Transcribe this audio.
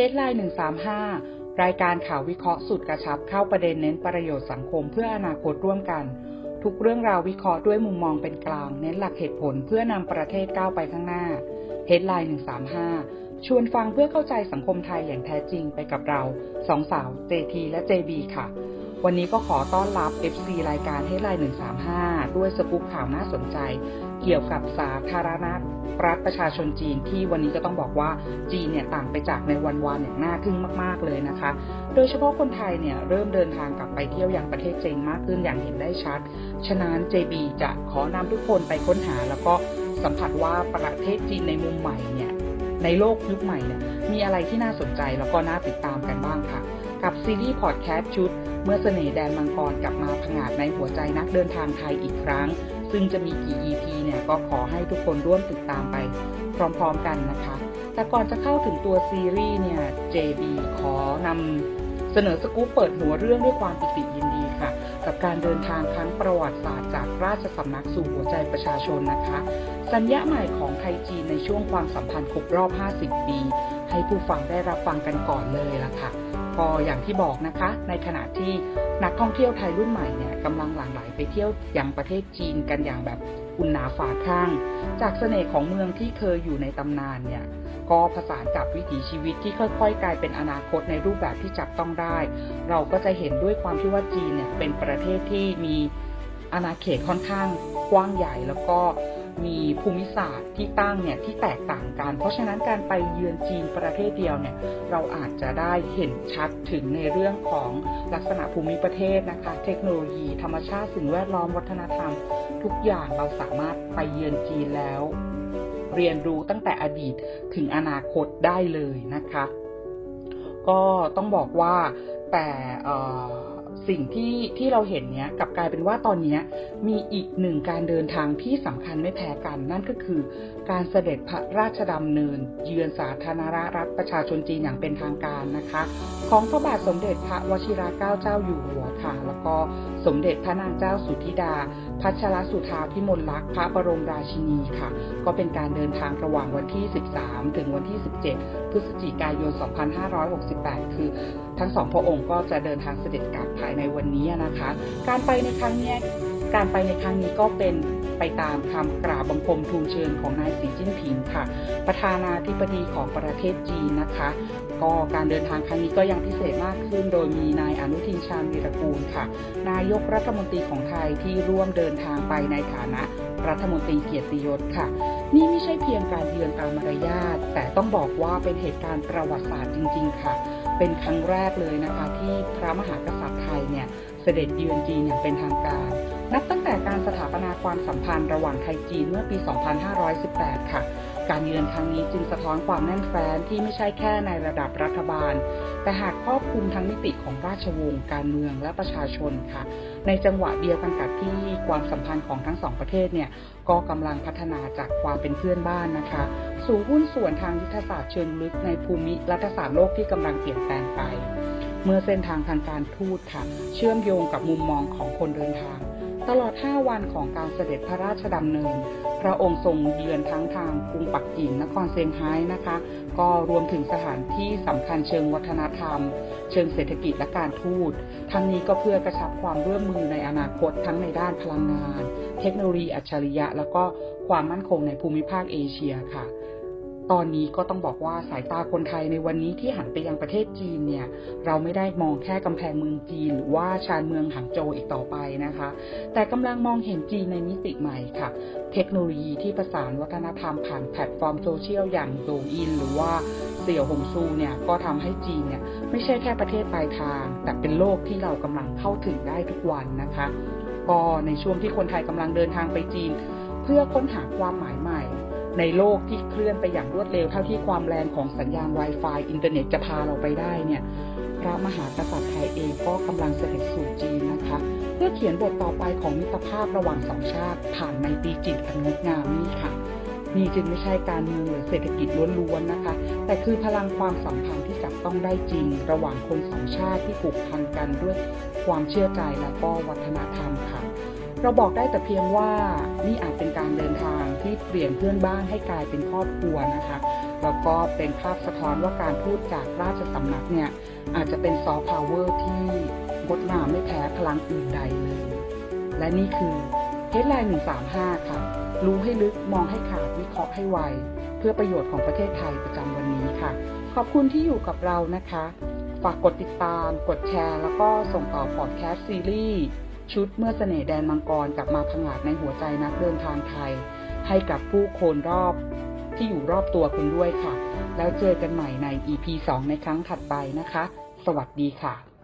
ฮดไลน์135 รายการข่าววิเคราะห์สุดกระชับเข้าประเด็นเน้นประโยชน์สังคมเพื่ออนาคตร่วมกัน ทุกเรื่องราววิเคราะห์ด้วยมุมมองเป็นกลาง เน้นหลักเหตุผลเพื่อนำประเทศก้าวไปข้างหน้าเฮดไลน์135 ชวนฟังเพื่อเข้าใจสังคมไทยอย่างแท้จริงไปกับเราสองสาว JT และ JB ค่ะ วันนี้ก็ขอต้อนรับ FC รายการเฮดไลน์135 ด้วยสกู๊ปข่าวน่าสนใจ เกี่ยวกับสาธารณรัฐประชาชนจีนที่วันนี้ก็ต้องบอกว่าจีนเนี่ยต่างไปจากในวันวานอย่างน่าทึ่งมาก ๆ เลยนะคะ โดยเฉพาะคนไทยเนี่ยเริ่มเดินทางกลับไปเที่ยวยังประเทศจีนมากขึ้นอย่างเห็นได้ชัด ฉะนั้น JB จะขอนำทุกคนไปค้นหา แล้วก็สัมผัสว่าประเทศจีนในมุมใหม่เนี่ยในโลกยุคใหม่เนี่ยมีอะไรที่น่าสนใจแล้วก็น่าติดตามกันบ้างค่ะ กับซีรีส์พอดแคสต์ชุด เมื่อเสน่ห์แดนมังกรกลับมาผงาดในหัวใจนักเดินทางไทยอีกครั้ง ซึ่งจะมีกี่ EP เนี่ยก็ขอให้ทุกคนร่วมติดตามไปพร้อมๆกันนะคะ แต่ก่อนจะเข้าถึงตัวซีรีส์เนี่ย JB ขอนำเสนอสกู๊ปเปิดหัวเรื่องด้วยความปิติยินดีค่ะ กับการเดินทางครั้งประวัติศาสตร์จากราชสำนักสู่หัวใจประชาชนนะคะ สัญญาใหม่ของไทยจีนในช่วงความสัมพันธ์ครบรอบ 50 ปี ให้ผู้ฟังได้รับฟังกันก่อนเลยล่ะค่ะก็อย่างที่บอกนะคะ ในขณะที่ นักท่องเที่ยวไทยรุ่นใหม่เนี่ยกำลังหลั่งไหลไปเที่ยวยังประเทศจีนกันอย่างแบบอุ่นหนาฝาข้าง จากเสน่ห์ของเมืองที่เคยอยู่ในตำนานเนี่ยก็ผสานกับวิถีชีวิตที่ค่อยๆ กลายเป็นอนาคตในรูปแบบที่จับต้องได้ เราก็จะเห็นด้วยความที่ว่าจีนเนี่ยเป็นประเทศที่มีอาณาเขตค่อนข้างกว้างใหญ่แล้วก็ มีภูมิศาสตร์ที่ตั้งเนี่ยที่แตกต่างกัน เพราะฉะนั้นการไปเยือนจีนประเทศเดียวเนี่ยเราอาจจะได้เห็นชัดถึงในเรื่องของลักษณะภูมิประเทศนะคะ เทคโนโลยี ธรรมชาติสิ่งแวดล้อมวัฒนธรรม ทุกอย่างเราสามารถไปเยือนจีนแล้ว เรียนรู้ตั้งแต่อดีตถึงอนาคตได้เลยนะคะ ก็ต้องบอกว่าแต่ สิ่งที่ที่เราเห็นเนี้ยกับกลายเป็นว่าตอนนี้มีอีกหนึ่งการเดินทางที่สำคัญไม่แพ้กัน นั่นก็คือ การเสด็จพระราชดำเนิน เยือนสาธารณรัฐประชาชนจีนอย่างเป็นทางการนะคะ ของพระบาทสมเด็จพระวชิราเกล้าเจ้าอยู่หัวค่ะ แล้วก็สมเด็จพระนางเจ้าสุธิดา พัชรสุธาพิมลลักษณ์พระบรมราชินีค่ะ ก็เป็นการเดินทางระหว่างวันที่ 13 ถึงวันที่ 17 พฤศจิกายน 2568 คือ ทั้งสองพระองค์ก็จะเดินทางเสด็จกลับภายในวันนี้นะคะ การไปในครั้งนี้การไปในครั้งนี้ก็เป็นไปตามคำกราบบังคมทูลเชิญของนายสีจิ้นผิงค่ะ ประธานาธิบดีของประเทศจีนนะคะ ก็การเดินทางครั้งนี้ก็ยังพิเศษมากขึ้น โดยมีนายอนุทินชาญวีรกูลค่ะ นายกรัฐมนตรีของไทยที่ร่วมเดินทางไปในฐานะรัฐมนตรีเกียรติยศค่ะ นี่ไม่ใช่เพียงการเยือนตามมารยาทแต่ต้องบอกว่าเป็นเหตุการณ์ประวัติศาสตร์จริง ๆ ค่ะ เป็นครั้งแรกเลยนะคะ ที่พระมหากษัตริย์ไทยเนี่ยเสด็จเยือนจีนอย่างเป็นทางการ นับตั้งแต่การสถาปนาความสัมพันธ์ระหว่างไทยจีนเมื่อปี 2518 ค่ะ การเยือนครั้งนี้จึงสะท้อนความแน่นแฟ้นที่ไม่ใช่แค่ในระดับรัฐบาล แต่หากครอบคลุมทั้งมิติของราชวงศ์การเมืองและประชาชนค่ะ ในจังหวะเดียวกันกับที่ความสัมพันธ์ของทั้งสองประเทศเนี่ยก็กำลังพัฒนาจากความเป็นเพื่อนบ้านนะคะ สู่หุ้นส่วนทางยุทธศาสตร์เชิงลึกในภูมิรัฐศาสตร์โลกที่กำลังเปลี่ยนแปลงไป เมื่อเส้นทางทางการทูตค่ะ เชื่อมโยงกับมุมมองของคนเดินทาง ตลอด 5 วันของการเสด็จพระราชดำเนิน พระองค์ทรงเยือนทั้งทางกรุงปักกิ่งนครเซี่ยงไฮ้นะคะ ก็รวมถึงสถานที่สำคัญเชิงวัฒนธรรม เชิงเศรษฐกิจและการทูต ทั้งนี้ก็เพื่อกระชับความร่วมมือในอนาคตทั้งในด้านพลังงาน เทคโนโลยีอัจฉริยะ แล้วก็ความมั่นคงในภูมิภาคเอเชียค่ะ ตอนนี้ก็ต้องบอกว่าสายตาคนไทยในวันนี้ที่หันไปยังประเทศจีนเนี่ย เราไม่ได้มองแค่กำแพงเมืองจีน หรือว่าชานเมืองหางโจวอีกต่อไปนะคะ แต่กำลังมองเห็นจีนในมิติใหม่ค่ะ เทคโนโลยีที่ประสานวัฒนธรรมผ่านแพลตฟอร์มโซเชียลอย่างโดอินหรือว่าเสี่ยวหงซูเนี่ยก็ทำให้จีนเนี่ยไม่ใช่แค่ประเทศปลายทาง แต่เป็นโลกที่เรากำลังเข้าถึงได้ทุกวันนะคะก็ในช่วงที่คนไทยกำลังเดินทางไปจีน เพื่อค้นหาความหมายใหม่ ในโลกที่เคลื่อนไปอย่างรวดเร็ว เท่าที่ความแรงของสัญญาณ Wi-Fi อินเทอร์เน็ตจะพาเราไปได้เนี่ยพระมหากษัตริย์ไทยเองก็กำลังเสด็จสู่จีนนะคะ เพื่อเขียนบทต่อไปของมิตรภาพระหว่างสองชาติ ผ่านในตีจิตอันงดงามนี่ค่ะนี่จึงไม่ใช่การเมืองหรือเศรษฐกิจล้วนๆนะคะ แต่คือพลังความสัมพันธ์ที่จับต้องได้จริง ระหว่างคนสองชาติที่ผูกพันกันด้วยความเชื่อใจและก็วัฒนธรรมค่ะ เราบอกได้แต่เพียงว่านี่อาจเป็นการเดินทาง ที่เปลี่ยนเพื่อนบ้านให้กลายเป็นครอบครัวนะคะแล้วก็เป็นภาพสะท้อนว่าการพูดจากราชสำนักเนี่ยอาจจะเป็นซอฟต์พาวเวอร์ที่งดงามไม่แพ้พลังอื่นใดเลย และนี่คือเฮดไลน์135 ค่ะ รู้ให้ลึกมองให้ขาดวิเคราะห์ให้ไว เพื่อประโยชน์ของประเทศไทยประจำวันนี้ค่ะ ขอบคุณที่อยู่กับเรานะคะ ฝากกดติดตาม กดแชร์ แล้วก็ส่งต่อพอดแคสต์ซีรีส์ชุดเมื่อเสน่ห์แดนมังกรกลับมาผงาดในหัวใจนักเดินทางไทย ให้กับผู้คนรอบที่อยู่รอบตัวคุณด้วยค่ะ แล้วเจอกันใหม่ใน EP 2 ในครั้งถัดไปนะคะ สวัสดีค่ะ